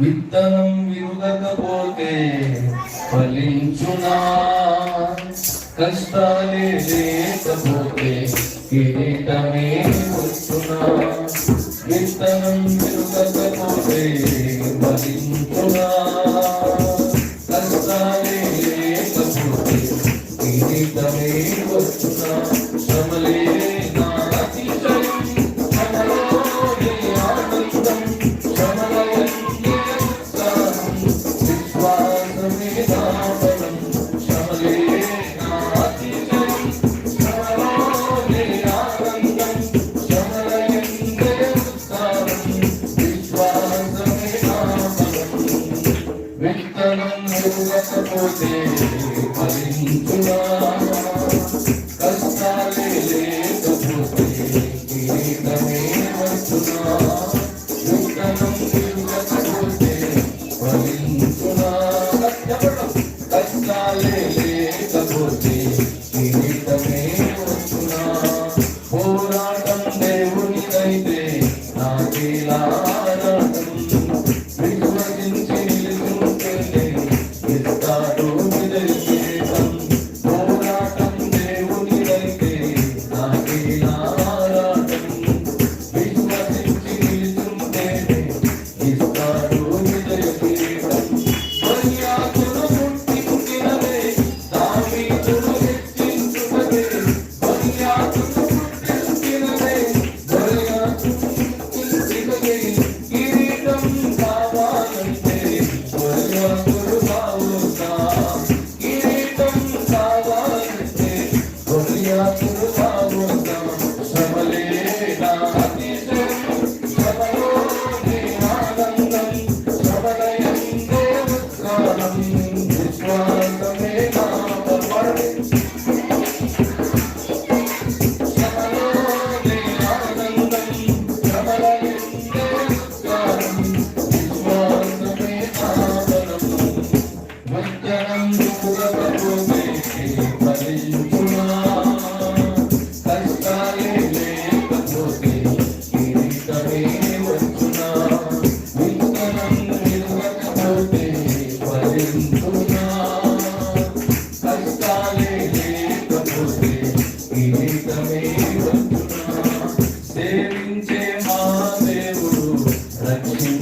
విత్తనం విరుగకపోతే ఫలించునా? కష్టాలే లేకపోతే కిరీటమే వస్తున్నా. విత్తనం విరుగకపోతే ఫలించునా?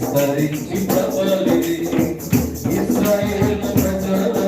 విస్తరించి ప్రబలిది ఇస్రాయేల్ ప్రజలను